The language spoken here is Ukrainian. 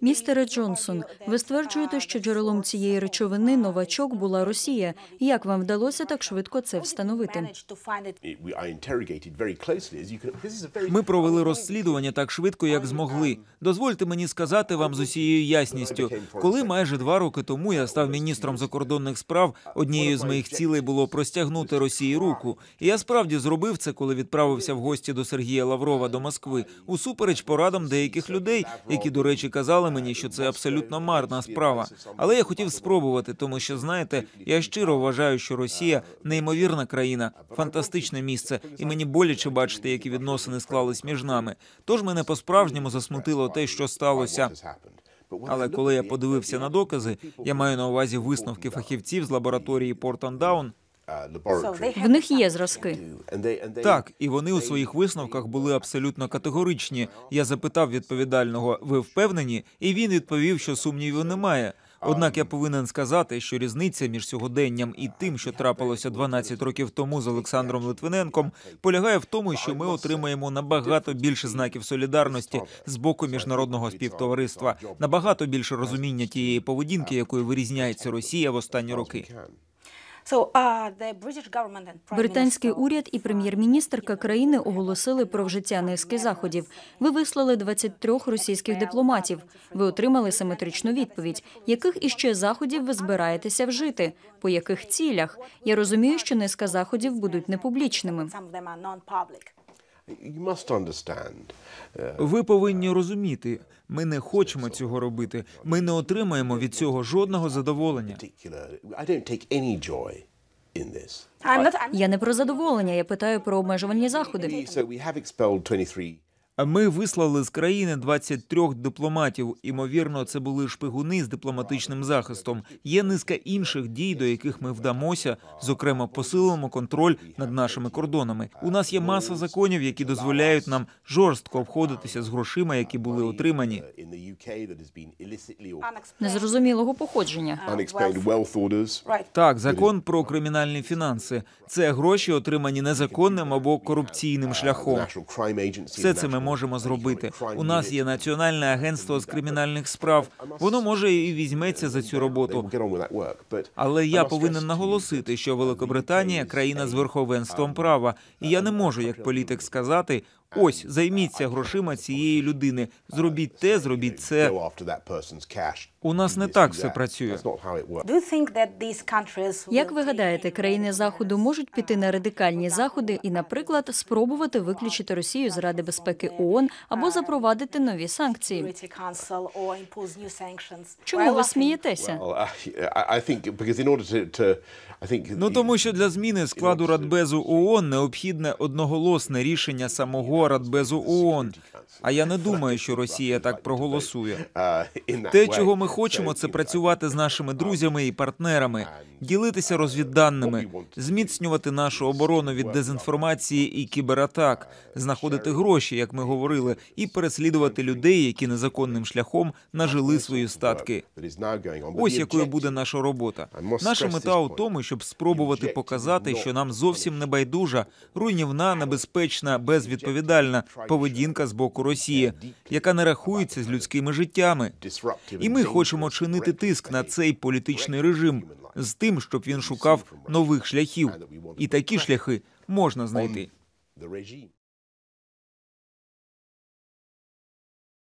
Містере Джонсон, ви стверджуєте, що джерелом цієї речовини новачок була Росія. Як вам вдалося так швидко це встановити? Ми провели розслідування так швидко, як змогли. Дозвольте мені сказати вам з усією ясністю, коли майже два роки тому я став міністром закордонних справ, однією з моїх цілей було простягнути Росії руку. І я справді зробив це, коли відправився в гості до Сергія Лаврова до Москви, усупереч порадам деяких людей, які, до речі, казали мені, що це абсолютно марна справа. Але я хотів спробувати, тому що знаєте, я щиро вважаю, що Росія неймовірна країна, фантастичне місце, і мені боляче бачити, які відносини склались між нами. Тож мене по-справжньому засмутило те, що сталося. Але коли я подивився на докази, я маю на увазі висновки фахівців з лабораторії Портон Даун. В них є зразки. Так, і вони у своїх висновках були абсолютно категоричні. Я запитав відповідального, ви впевнені? І він відповів, що сумнівів немає. Однак я повинен сказати, що різниця між сьогоденням і тим, що трапилося 12 років тому з Олександром Литвиненком, полягає в тому, що ми отримаємо набагато більше знаків солідарності з боку міжнародного співтовариства, набагато більше розуміння тієї поведінки, якою вирізняється Росія в останні роки. Британський уряд і прем'єр-міністрка країни оголосили про вжиття низки заходів. Ви вислали 23 російських дипломатів. Ви отримали симетричну відповідь. Яких іще заходів ви збираєтеся вжити? По яких цілях? Я розумію, що низка заходів будуть непублічними. Ви повинні розуміти, ми не хочемо цього робити. Ми не отримаємо від цього жодного задоволення. Я не про задоволення. Я питаю про обмежувальні заходи. Ми вислали з країни 23 дипломатів. Імовірно, це були шпигуни з дипломатичним захистом. Є низка інших дій, до яких ми вдамося. Зокрема, посилимо контроль над нашими кордонами. У нас є маса законів, які дозволяють нам жорстко обходитися з грошима, які були отримані. Незрозумілого походження. Так, закон про кримінальні фінанси. Це гроші, отримані незаконним або корупційним шляхом. Все це ми можемо зробити. У нас є національне агентство з кримінальних справ. Воно може і візьметься за цю роботу. Але я повинен наголосити, що Великобританія країна з верховенством права, і я не можу, як політик, сказати. Ось займіться грошима цієї людини. Зробіть те, зробіть це. У нас не так все працює. Як ви гадаєте, країни заходу можуть піти на радикальні заходи і, наприклад, спробувати виключити Росію з Ради безпеки ООН або запровадити нові санкції? Чому ви смієтеся? Ну тому що для зміни складу Радбезу ООН необхідне одноголосне рішення самого Радбезу ООН. А я не думаю, що Росія так проголосує. Те, чого ми хочемо, це працювати з нашими друзями і партнерами, ділитися розвідданими, зміцнювати нашу оборону від дезінформації і кібератак, знаходити гроші, як ми говорили, і переслідувати людей, які незаконним шляхом нажили свої статки. Ось якою буде наша робота. Наша мета у тому, щоб спробувати показати, що нам зовсім не байдужа, руйнівна, небезпечна, безвідповідальна поведінка з боку Росії, яка не рахується з людськими життями. І ми хочемо чинити тиск на цей політичний режим з тим, щоб він шукав нових шляхів, і такі шляхи можна знайти.